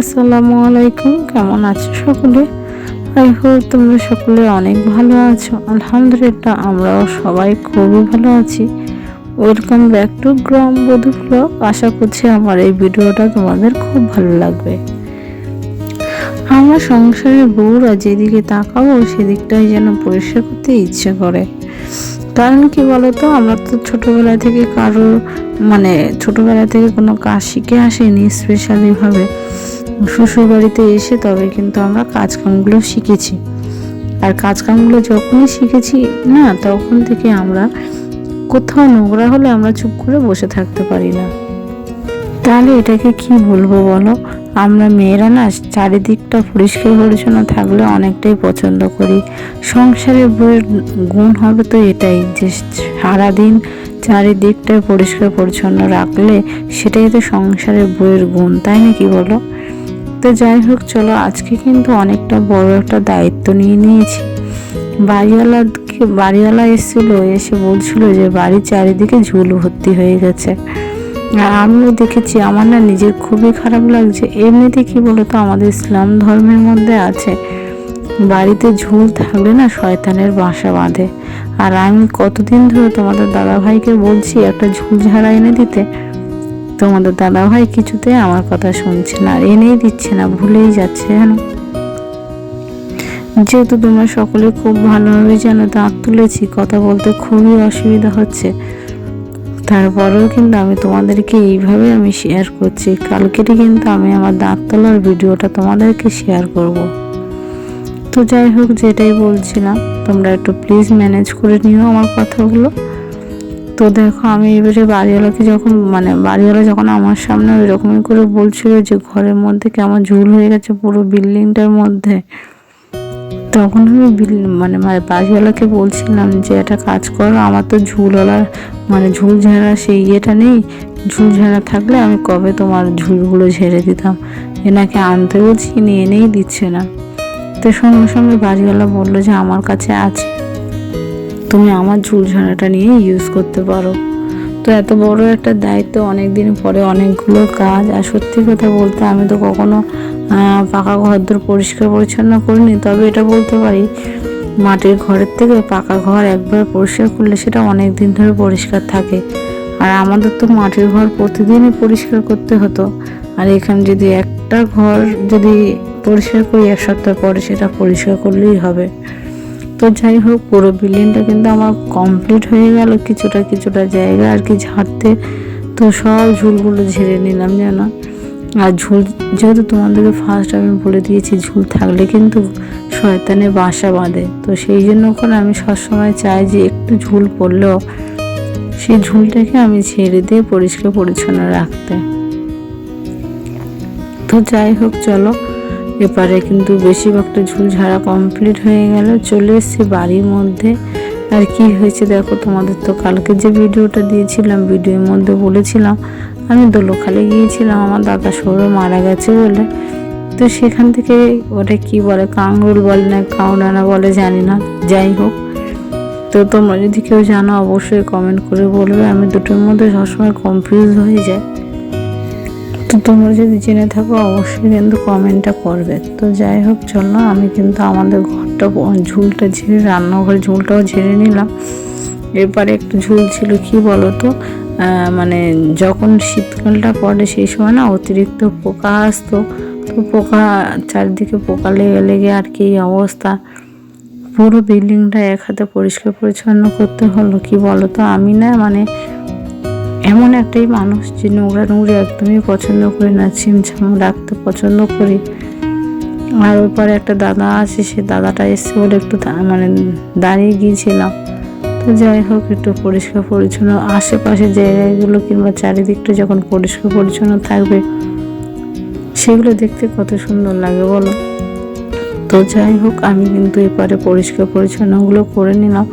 আসসালামু আলাইকুম, কেমন আছো সকলে? আই হোপ তোমরা সকলে অনেক ভালো আছো। আলহামদুলিল্লাহ, আমরাও সবাই খুবই ভালো আছি। ওয়েলকাম ব্যাক টু গ্রাম বধু ব্লগ আশা করছি আমার এই ভিডিওটা তোমাদের খুব ভালো লাগবে। আমরা সংসারের বউরা যেদিকে তাকাবো, সেদিকটাই যেন পরিষ্কার করতে ইচ্ছে করে। কারণ কি বলতো, আমরা তো ছোটবেলা থেকে কারোর মানে ছোটবেলা থেকে কোনো কাজ শিখে আসিনি স্পেশালিভাবে শ্বশুর বাড়িতে এসে তবে কিন্তু আমরা কাজকামগুলো শিখেছি। আর কাজকামগুলো যখনই শিখেছি, না, তখন থেকে আমরা কোথাও নোংরা হলে আমরা চুপ করে বসে থাকতে পারি না। তাহলে এটাকে কি বলব বলো? আমরা মেয়েরা না, চারিদিকটা পরিষ্কার পরিচ্ছন্ন থাকলে অনেকটাই পছন্দ করি। সংসারের বইয়ের গুণ হবে তো এটাই যে সারাদিন চারিদিকটা পরিষ্কার পরিচ্ছন্ন রাখলে সেটাই তো সংসারের বইয়ের গুণ, তাই না কি বলো? তো যাই হোক, চলো আজকে কিন্তু অনেকটা বড় একটা দায়িত্ব নিয়ে নিয়েছি। বাড়িওয়ালা বাড়িওয়ালা এসেছিল, এসে বলছিল যে বাড়ির চারিদিকে ঝুল ভর্তি হয়ে গেছে। আর আমিও দেখেছি, আমার না নিজের খুবই খারাপ লাগছে। এমনিতে কি বলতো, আমাদের ইসলাম ধর্মের মধ্যে আছে, বাড়িতে ঝুল থাকলে না শয়তানের বাসা বাঁধে। আর আমি কতদিন ধরে তোমাদের দাদাভাইকে বলছি, একটা ঝুল ঝাড়া এনে দিতে। তোমাদের দাদাভাই কিছুতে আমার কথা শুনছে না আর এনেই দিচ্ছে না, ভুলেই যাচ্ছে জানো যেহেতু তোমরা সকলে খুব ভালোভাবে জানো দাঁত তুলেছি, কথা বলতে খুবই অসুবিধা হচ্ছে। তারপরেও কিন্তু আমি তোমাদেরকে এইভাবে আমি শেয়ার করছি। কালকেরই কিন্তু আমি আমার দাঁত তোলার ভিডিওটা তোমাদেরকে শেয়ার করব। তো যাই হোক, যেটাই বলছিলাম, তোমরা একটু প্লিজ ম্যানেজ করে নিও আমার কথাগুলো। তো দেখো, আমি এবারে বাড়িওয়ালাকে যখন মানে বাড়িওয়ালা যখন আমার সামনে ওই রকমই করে বলছিল যে ঘরের মধ্যে কেমন ঝুল হয়ে গেছে পুরো বিল্ডিংটার মধ্যে, তখন আমি মানে বাড়িওয়ালাকে বলছিলাম যে একটা কাজ করো, আমার তো ঝুলওয়ালা মানে ঝুল ঝাড়া সেই ইয়েটা নেই, ঝুল ঝাড়া থাকলে আমি কবে তোমার ঝুলগুলো ঝেড়ে দিতাম এনাকে আনতে বলছি নিয়ে এনেই দিচ্ছে না। তো সঙ্গে সঙ্গে বাড়িওয়ালা বলল যে আমার কাছে আছে। তুমি আমার ঝুল ঝাড়াটা নিয়ে ইউজ করতে পারো। তো এত বড় একটা দায়িত্ব অনেক দিন পরে অনেকগুলো কাজ, আর সত্যি কথা বলতে আমি তো কখনো পাকা ঘর দর পরিষ্কার পরিচ্ছন্ন করিনি, তবে এটা বলতে পারি, মাটির ঘরের থেকে পাকা ঘর একবার পরিষ্কার করলে সেটা অনেক দিন ধরে পরিষ্কার থাকে। আর আমাদের তো মাটির ঘর প্রতিদিনই পরিষ্কার করতে হতো। আর এখানে যদি একটা ঘর যদি পরিষ্কার করি, এক সপ্তাহ পরে সেটা পরিষ্কার করলেই হবে। তো যাই হোক, পুরো বিল্ডিংটা কিন্তু আমার কমপ্লিট হয়ে গেল কিছুটা কিছুটা জায়গা আর কি ঝাড়তে। তো সব ঝুলগুলো ঝেড়ে নিলাম যেন আর ঝুল যেহেতু তোমাদেরকে ফার্স্ট আমি বলে দিয়েছি, ঝুল থাকলে কিন্তু শয়তানে বাসা বাঁধে। তো সেই জন্য করে আমি সবসময় চাই যে একটু ঝুল পড়লেও সেই ঝুলটাকে আমি ছেড়ে দিয়ে পরিষ্কার পরিচ্ছন্ন রাখতে। তো যাই হোক, চলো। এপারে কিন্তু বেশিরভাগটা ঝুল ঝাড়া কমপ্লিট হয়ে গেল। চলে এসেছি বাড়ির মধ্যে। আর কি হয়েছে দেখো, তোমাদের তো কালকে যে ভিডিওটা দিয়েছিলাম, ভিডিওর মধ্যে বলেছিলাম, আমি দোলখালে গিয়েছিলাম, আমার দাদা সৌর মারা গেছে বলে। তো সেখান থেকে ওটা কি বলে, কাঙ্গুল বলে না, কাউডানা বলে, জানি না। যাই হোক, তো তোমরা যদি কেউ জানো, অবশ্যই কমেন্ট করে বলবে। আমি দুটোর মধ্যে সবসময় কনফিউজ হয়ে যায় তো তোমরা যদি জেনে থাকো, অবশ্যই কিন্তু কমেন্টটা করবে। তো যাই হোক, চলো, আমি কিন্তু আমাদের ঘরটা, ঝুলটা ঝেড়ে রান্নাঘরে ঝুলটাও ঝেড়ে নিলাম। এরপরে একটু ঝুল ছিল, কি বলো তো মানে যখন শীতকালটা পড়ে, সেই সময় না অতিরিক্ত পোকা আসতো। তো পোকা চারিদিকে পোকা লেগে লেগে আর কি অবস্থা। পুরো বিল্ডিংটা এক হাতে পরিষ্কার পরিচ্ছন্ন করতে হলো, কি বলো তো আমি না মানে এমন একটাই মানুষ যে নোংরা নোংরা একদমই পছন্দ করি না, ছিমছাম রাখতে পছন্দ করি। আর ওপরে একটা দাদা আছে, সে দাদাটা এসছে বলে একটু মানে দাঁড়িয়ে গিয়েছিলাম। তো যাই হোক, একটু পরিষ্কার পরিচ্ছন্ন আশেপাশে জায়গাগুলো কিংবা চারিদিকটা যখন পরিষ্কার পরিচ্ছন্ন থাকবে, সেগুলো দেখতে কত সুন্দর লাগে বলো। তো যাই হোক, আমি কিন্তু এপারে পরিষ্কার পরিচ্ছন্নগুলো করে নিলাম।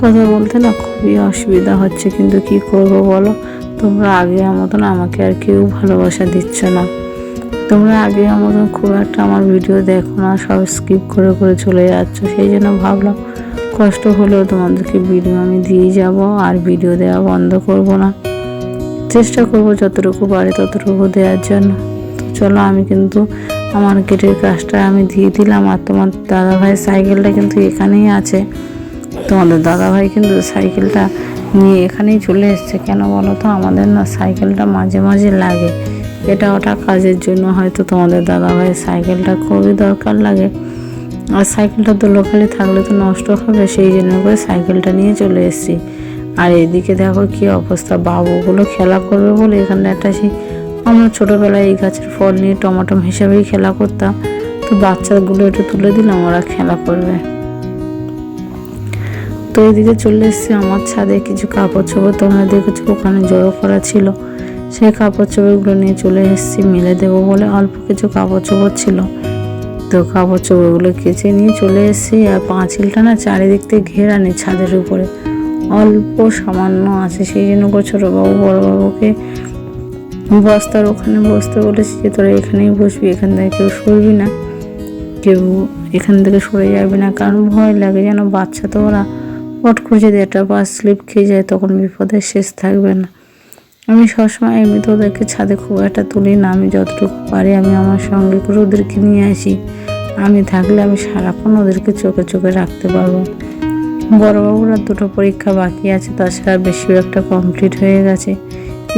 কথা বলতে না খুবই অসুবিধা হচ্ছে, কিন্তু কি করব বলো? তোমরা আগে মতন আমাকে আর কেউ ভালোবাসা দিচ্ছ না। তোমরা আগে মতন খুব একটা আমার ভিডিও দেখো না, সব স্কিপ করে করে চলে যাচ্ছ। সেই জন্য ভাবলাম কষ্ট হলেও তোমাদেরকে ভিডিও আমি দিয়ে যাব, আর ভিডিও দেওয়া বন্ধ করব না। চেষ্টা করব যতটুকু পারি ততটুকু দেওয়ার জন্য। তো চলো আমি কিন্তু আমার গেটের কাজটা আমি দিয়ে দিলাম, আর তোমার দাদা ভাইয়ের সাইকেলটা কিন্তু এখানেই আছে। তোমাদের দাদা ভাই কিন্তু সাইকেলটা নিয়ে এখানেই চলে এসছে। কেন বলো তো? আমাদের না সাইকেলটা মাঝে মাঝে লাগে। এটা ওটা কাজের জন্য হয়তো তোমাদের দাদা ভাইয়ের সাইকেলটা খুবই দরকার লাগে। আর সাইকেলটা তো লোকালে থাকলে তো নষ্ট হবে, সেই জন্য করে সাইকেলটা নিয়ে চলে এসেছি। আর এদিকে দেখো কি অবস্থা, বাবুগুলো খেলা করবে বলে এখানে একটা সেই আমরা ছোটোবেলায় এই গাছের ফল নিয়ে টমাটম হিসাবেই খেলা করতাম। তো বাচ্চাগুলো একটু তুলে দিলাম, ওরা খেলা করবে। তো এদিকে চলে এসেছি আমার ছাদে। কিছু কাপড় চোপড় তোমরা দেখেছ, ওখানে জড়ো করা ছিল। সেই কাপড় চোপড়গুলো নিয়ে চলে এসেছি, মেলে দেবো বলে অল্প কিছু কাপড় চোপড় ছিল। তো কাপড় চোপড়গুলো কেচে নিয়ে চলে এসেছি, আর পাঁচিলটা না চারিদিক থেকে ঘেরা নেই ছাদের উপরে। অল্প সামান্য আছে, সেই জন্য করে ছোটোবাবু, বড়োবাবুকে বস্তার ওখানে বসতে বলেছি যে, তোরা এখানেই বসবি, এখান থেকে কেউ সরবি না। কেউ এখান থেকে সরে যাবে না। কারণ ভয় লাগে যেন, বাচ্চা তো ওরা পট করে যদি একটা বাস স্লিপ খেয়ে যায়, তখন বিপদের শেষ থাকবে না। আমি সবসময় এমনিতে ওদেরকে ছাদে খুব একটা তুলি না। আমি যতটুকু পারি আমি আমার সঙ্গে করে ওদেরকে নিয়ে আসি। আমি থাকলে আমি সারাক্ষণ ওদেরকে চোখে চোখে রাখতে পারব। বড়োবাবুর আর দুটো পরীক্ষা বাকি আছে, তাছাড়া একটা কমপ্লিট হয়ে গেছে।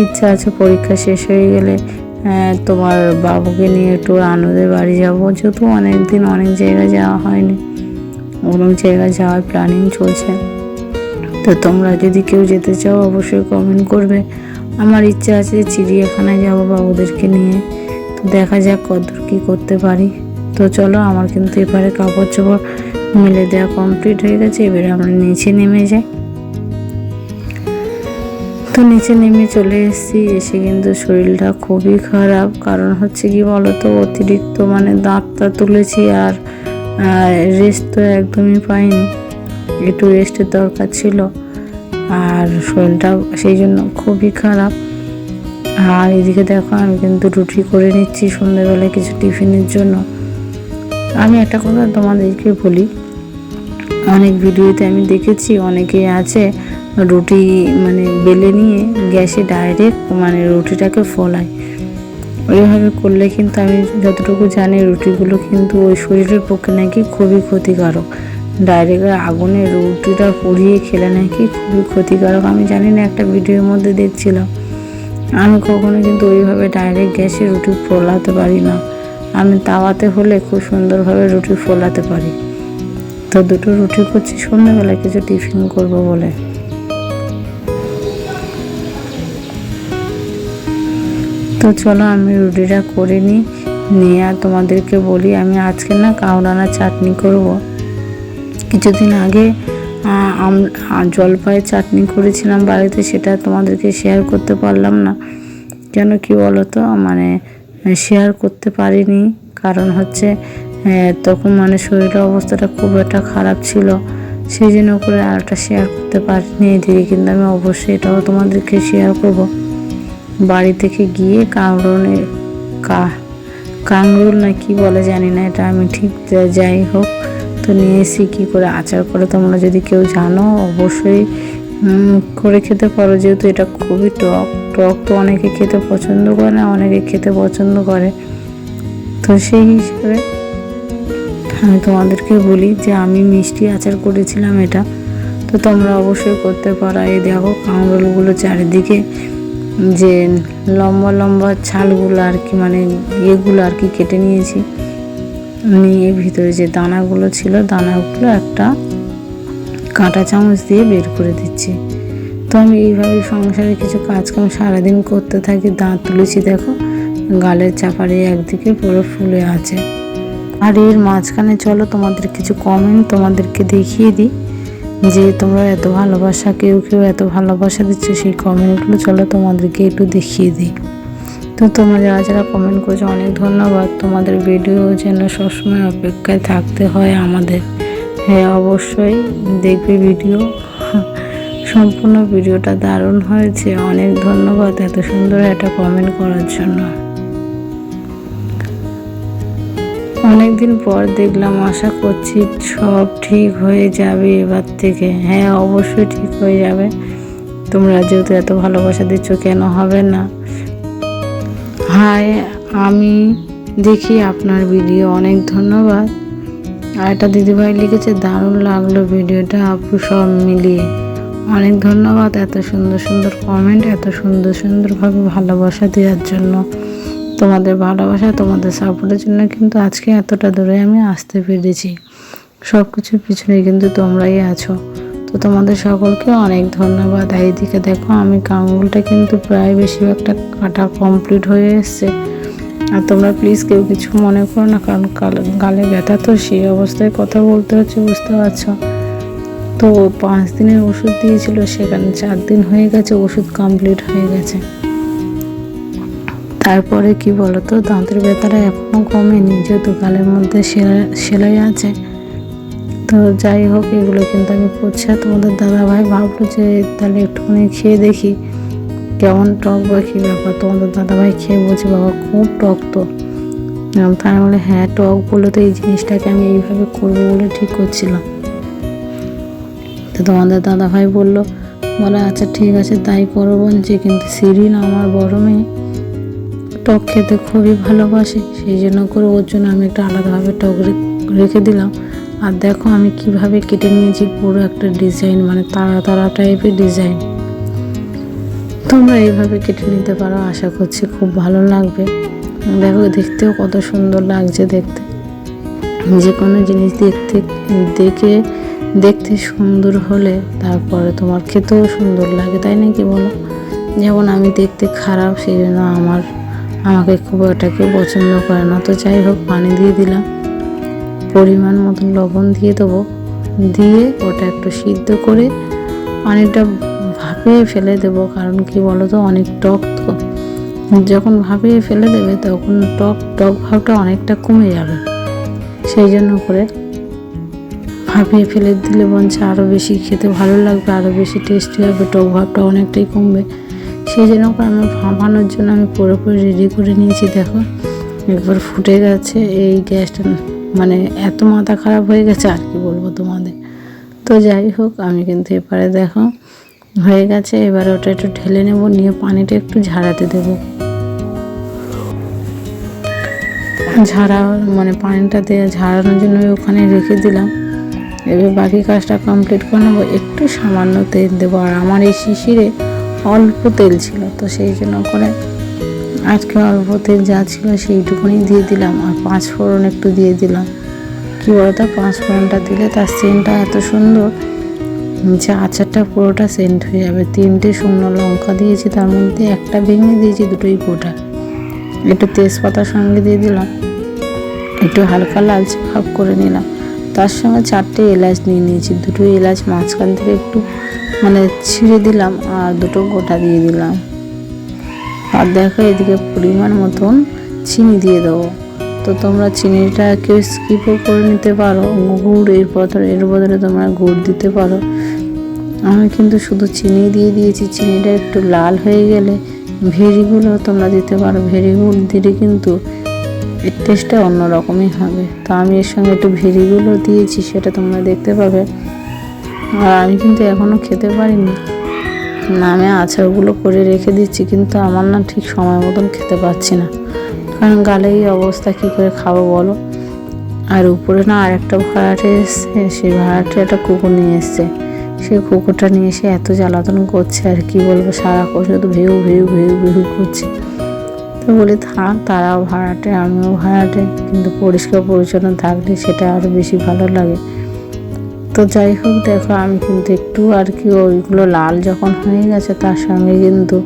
ইচ্ছা আছে পরীক্ষা শেষ হয়ে গেলে তোমার বাবুকে নিয়ে একটু আনন্দের বাড়ি যাব। যেহেতু অনেক দিন অনেক জায়গায় যাওয়া হয়নি। অনেক জায়গায় যাওয়ার প্ল্যানিং চলছে, তো তোমরা যদি কেউ যেতে চাও, অবশ্যই কমেন্ট করবে। আমার ইচ্ছা আছে চিড়িয়াখানায় যাব বা ওদেরকে নিয়ে। তো দেখা যাক কতদূর কী করতে পারি। তো চলো, আমার কিন্তু এবারে কাপড় চোপড় মিলে দেওয়া কমপ্লিট হয়ে গেছে। এবারে আমরা নিচে নেমে যাই। তো নিচে নেমে চলে এসেছি। এসে কিন্তু শরীরটা খুবই খারাপ। কারণ হচ্ছে কি বলতো, অতিরিক্ত মানে দাঁতটা তুলেছি আর রেস্ট তো একদমই পাইনি। একটু রেস্টের দরকার ছিল আর শরীরটা সেই জন্য খুবই খারাপ। আর এদিকে দেখো আমি কিন্তু রুটি করে নিচ্ছি সন্ধ্যেবেলায় কিছু টিফিনের জন্য। আমি একটা কথা তোমাদেরকে বলি, অনেক ভিডিওতে আমি দেখেছি অনেকে আছে রুটি মানে বেলে নিয়ে গ্যাসে ডাইরেক্ট মানে রুটিটাকে ফলায়। ওইভাবে করলে কিন্তু আমি যতটুকু জানি রুটিগুলো কিন্তু ওই শরীরের পক্ষে নাকি খুবই ক্ষতিকারক। ডাইরেক্ট আগুনে রুটিটা পুড়িয়ে খেলে নাকি খুবই ক্ষতিকারক। আমি জানি না, একটা ভিডিওর মধ্যে দেখছিলাম। আমি কখনো কিন্তু ওইভাবে ডাইরেক্ট গ্যাসে রুটি ফোলাতে পারি না। আমি তাওয়াতে হলে খুব সুন্দরভাবে রুটি ফোলাতে পারি। তো দুটো রুটি করছি, সন্ধ্যাবেলায় কিছু টিফিন করব বলে। তো চলো আমি রুটিটা করে নিই। নিয়ে আর তোমাদেরকে বলি, আমি আজকে না কাউরানা চাটনি করব। কিছুদিন আগে জলপাইয়ের চাটনি করেছিলাম বাড়িতে, সেটা তোমাদেরকে শেয়ার করতে পারলাম না। কেন কি বলো তো মানে শেয়ার করতে পারিনি। কারণ হচ্ছে তখন মানে শরীরের অবস্থাটা খুব একটা খারাপ ছিল। সেই জন্য করে আরটা শেয়ার করতে পারিনি। এদিকে কিন্তু আমি অবশ্যই এটাও তোমাদেরকে শেয়ার করব। বাড়ি থেকে গিয়ে কাংরনে কা কাংরুল না কি বলে জানি না, এটা আমি ঠিক যাই হোক, তো নিয়ে এসি কী করে আচার করে তোমরা যদি কেউ জানো, অবশ্যই করে খেতে পারো, যেহেতু এটা খুবই টক টক তো অনেকে খেতে পছন্দ করে না, অনেকে খেতে পছন্দ করে। তো সেই হিসেবে আমি তোমাদেরকে বলি যে আমি মিষ্টি আচার করেছিলাম এটা, তো তোমরা অবশ্যই করতে পারো। এই দেখো কাঁকরোলগুলো চারিদিকে যে লম্বা লম্বা ছালগুলো আর কি মানে ইয়েগুলো আর কি কেটে নিয়েছি। নিয়ে ভিতরে যে দানাগুলো ছিল, দানাগুলো একটা কাঁটা চামচ দিয়ে বের করে দিচ্ছি। তো আমি এইভাবে সংসারে কিছু কাজকাম সারাদিন করতে থাকি। দাঁত তুলেছি দেখো, গালের চাপারে একদিকে পুরো ফুলে আছে। আর এর মাঝখানে চলো, তোমাদের কিছু কমেন্ট তোমাদেরকে দেখিয়ে দিই। যে তোমরা এত ভালোবাসা, কেউ কেউ এত ভালোবাসা দিচ্ছ সেই কমেন্টগুলো চলো তোমাদেরকে একটু দেখিয়ে দিই। তো তোমরা যারা যারা কমেন্ট করেছ, অনেক ধন্যবাদ। তোমাদের ভিডিও যেন সবসময় অপেক্ষায় থাকতে হয় আমাদের। হ্যাঁ অবশ্যই দেখবে ভিডিও। সম্পূর্ণ ভিডিওটা দারুণ হয়েছে। অনেক ধন্যবাদ এত সুন্দর একটা কমেন্ট করার জন্য। অনেকদিন পর দেখলাম, আশা করছি সব ঠিক হয়ে যাবে এবার থেকে। হ্যাঁ অবশ্যই ঠিক হয়ে যাবে। তোমরা যেহেতু এত ভালোবাসা দিচ্ছ, কেন হবে না? হাই আমি দেখি আপনার ভিডিও। অনেক ধন্যবাদ। আর একটা দিদিভাই লিখেছে, দারুণ লাগল ভিডিওটা আপু সব মিলিয়ে। অনেক ধন্যবাদ এত সুন্দর সুন্দর কমেন্ট এত সুন্দর সুন্দরভাবে ভালোবাসা দেওয়ার জন্য। তোমাদের ভালোবাসা, তোমাদের সাপোর্টের জন্য কিন্তু আজকে এতটা দূরে আমি আসতে পেরেছি। সব কিছুর পিছনে কিন্তু তোমরাই আছো। তো তোমাদের সকলকে অনেক ধন্যবাদ। এইদিকে দেখো, আমি কাঙ্গুলটা কিন্তু প্রায় বেশিরভাগটা কাটা কমপ্লিট হয়ে এসছে। আর তোমরা প্লিজ কেউ কিছু মনে করো না, কারণ গালে ব্যথা তো সেই অবস্থায় কথা বলতে হচ্ছে, বুঝতে পারছ? তো পাঁচ দিনের ওষুধ দিয়েছিল, সেখানে চার দিন হয়ে গেছে, ওষুধ কমপ্লিট হয়ে গেছে। তারপরে কি বলতো, দাঁতের ব্যথাটা এখনও কমেনি, যেহেতু গালের মধ্যে সেলাই সেলাই আছে। তো যাই হোক, এগুলো কিন্তু আমি করছি। তোমাদের দাদা ভাই ভাবলো যে তাহলে একটুখানি খেয়ে দেখি, কেমন টক বা কী ব্যাপার। তোমাদের দাদা ভাই খেয়ে বলছে, বাবা, খুব টক তো। তাই বলে হ্যাঁ টক বলে তো এই জিনিসটাকে আমি এইভাবে করব বলে ঠিক করছিলাম। তো তোমাদের দাদা ভাই বলল, বলে আচ্ছা ঠিক আছে, তাই করো বলছি, কিন্তু সিরিন আমার বড় মেয়ে। টক খেতে খুবই ভালোবাসে, সেই জন্য করে ওর জন্য আমি একটা আলাদাভাবে টক রেখে দিলাম। আর দেখো আমি কীভাবে কেটে নিয়েছি, পুরো একটা ডিজাইন মানে তারা তারা টাইপের ডিজাইন। তোমরা এইভাবে কেটে নিতে পারো, আশা করছি খুব ভালো লাগবে। দেখো, দেখতেও কত সুন্দর লাগছে দেখতে। যে কোনো জিনিস দেখতে, দেখে, দেখতে সুন্দর হলে তারপরে তোমার খেতেও সুন্দর লাগে, তাই নাকি বলো? যেমন আমি দেখতে খারাপ, সেই জন্য আমার আমাকে খুব এটাকে পছন্দ করে না। তো যাই হোক, পানি দিয়ে দিলাম। পরিমাণ মতন লবণ দিয়ে দেবো। দিয়ে ওটা একটু সিদ্ধ করে পানিটা ভাপিয়ে ফেলে দেবো। কারণ কি বলো তো অনেক টক তো। যখন ভাপিয়ে ফেলে দেবে, তখন টক টক ভাবটা অনেকটা কমে যাবে। সেই জন্য করে ভাপিয়ে ফেলে দিলে বঞ্চ আরও বেশি খেতে ভালো লাগবে আরও বেশি টেস্টি হবে, টক ভাবটা অনেকটাই কমবে। সেই জন্য করে আমি ভাপানোর জন্য আমি পুরোপুরি রেডি করে নিয়েছি, দেখো। একবার ফুটে গেছে, এই গ্যাসটা মানে এত মাথা খারাপ হয়ে গেছে, আর কি বলব তোমাদের। তো যাই হোক, আমি কিন্তু এবারে দেখো, হয়ে গেছে। এবারে ওটা একটু ঢেলে নেব, নিয়ে পানিটা একটু ঝাড়াতে দেবো। ঝাড়া মানে পানিটা দিয়ে ঝাড়ানোর জন্য ওখানে রেখে দিলাম। এবার বাকি কাজটা কমপ্লিট করে নেব। একটু সামান্য তেল দেবো। আর আমার এই শিশিরে অল্প তেল ছিল, তো সেই জন্য করে আজকে অল্প তেল যা ছিল সেইটুকুনি দিয়ে দিলাম, আর পাঁচ ফোড়ন একটু দিয়ে দিলাম। কী বলতো পাঁচ ফোড়নটা দিলে তার সেন্টটা এত সুন্দর যে আচারটা পুরোটা সেন্ট হয়ে যাবে। তিনটে শুকনো লঙ্কা দিয়েছি, তার মধ্যে একটা ভেঙে দিয়েছি, দুটোই গোটা। একটু তেজপাতার সঙ্গে দিয়ে দিলাম, একটু হালকা লালচে ভাব করে নিলাম। তার সঙ্গে চারটে এলাচ নিয়ে নিয়েছি। দুটো এলাচ মাঝখান থেকে একটু মানে ছিঁড়ে দিলাম আর দুটো গোটা দিয়ে দিলাম। আর দেখো এদিকে পরিমাণ মতন চিনি দিয়ে দেবো। তো তোমরা চিনিটা কেউ স্কিপও করে নিতে পারো, গুড় এর বদলে এর বদলে তোমরা গুড় দিতে পারো। আমি কিন্তু শুধু চিনি দিয়ে দিয়েছি, চিনিটা একটু লাল হয়ে গেলে ভেরিগুলো তোমরা দিতে পারো। ভেরিগুলো দিলে কিন্তু এর টেস্টটা অন্যরকমই হবে। তো আমি এর সঙ্গে একটু ভেরিগুলো দিয়েছি, সেটা তোমরা দেখতে পাবে। আর আমি কিন্তু এখনও খেতে পারিনি। না, আমি আচারগুলো করে রেখে দিচ্ছি, কিন্তু আমার না ঠিক সময় মতন খেতে পাচ্ছি না। কারণ গালে এই অবস্থা কী করে খাব বলো? আর উপরে না আর একটা ভাড়াটে এসছে, সেই ভাড়াটে একটা কুকুর নিয়ে এসছে। সেই কুকুরটা নিয়ে এসে এত জ্বালাতন করছে আর কি বলব সারাক্ষণ শুধু ভেউ ভেউ ভেউ ভেউ করছে। তো বলি, থাক, তারাও ভাড়াটে, আমিও ভাড়াটে, কিন্তু পরিষ্কার পরিচ্ছন্ন থাকলে সেটা আরও বেশি ভালো লাগে। তো যাই হোক, দেখো, আমি কিন্তু একটু আর কি ওইগুলো লাল যখন হয়ে গেছে, তার সঙ্গে কিন্তু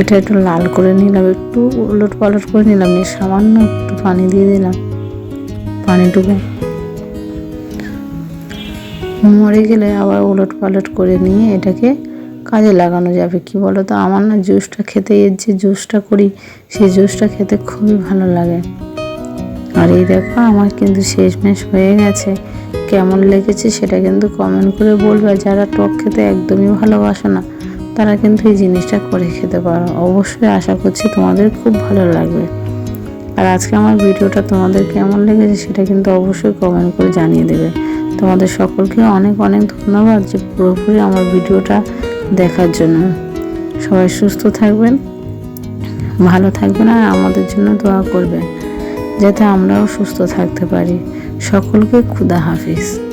এটা একটু লাল করে নিলাম, একটু উলট পালট করে নিলাম, নিয়ে সামান্য একটু পানি দিয়ে দিলাম, পানিটুকু। মরে গেলে আবার উলট পালট করে নিয়ে এটাকে কাজে লাগানো যাবে, কি বলো তো আমার না জুসটা খেতে, এর যে জুসটা করি, সেই জুসটা খেতে খুবই ভালো লাগে। আর এই দেখো, আমার কিন্তু শেষমেশ হয়ে গেছে। কেমন লেগেছে সেটা কিন্তু কমেন্ট করে বলবে। যারা টক খেতে একদমই ভালোবাসো না, তারা কিন্তু এই জিনিসটা করে খেতে পারো। অবশ্যই আশা করছি তোমাদের খুব ভালো লাগবে। আর আজকে আমার ভিডিওটা তোমাদের কেমন লেগেছে সেটা কিন্তু অবশ্যই কমেন্ট করে জানিয়ে দেবে। তোমাদের সকলকে অনেক অনেক ধন্যবাদ যে পুরোপুরি আমার ভিডিওটা দেখার জন্য। সবাই সুস্থ থাকবেন, ভালো থাকবেন আর আমাদের জন্য দোয়া করবেন, যাতে আমরাও সুস্থ থাকতে পারি। সকলকে খুদা হাফিজ।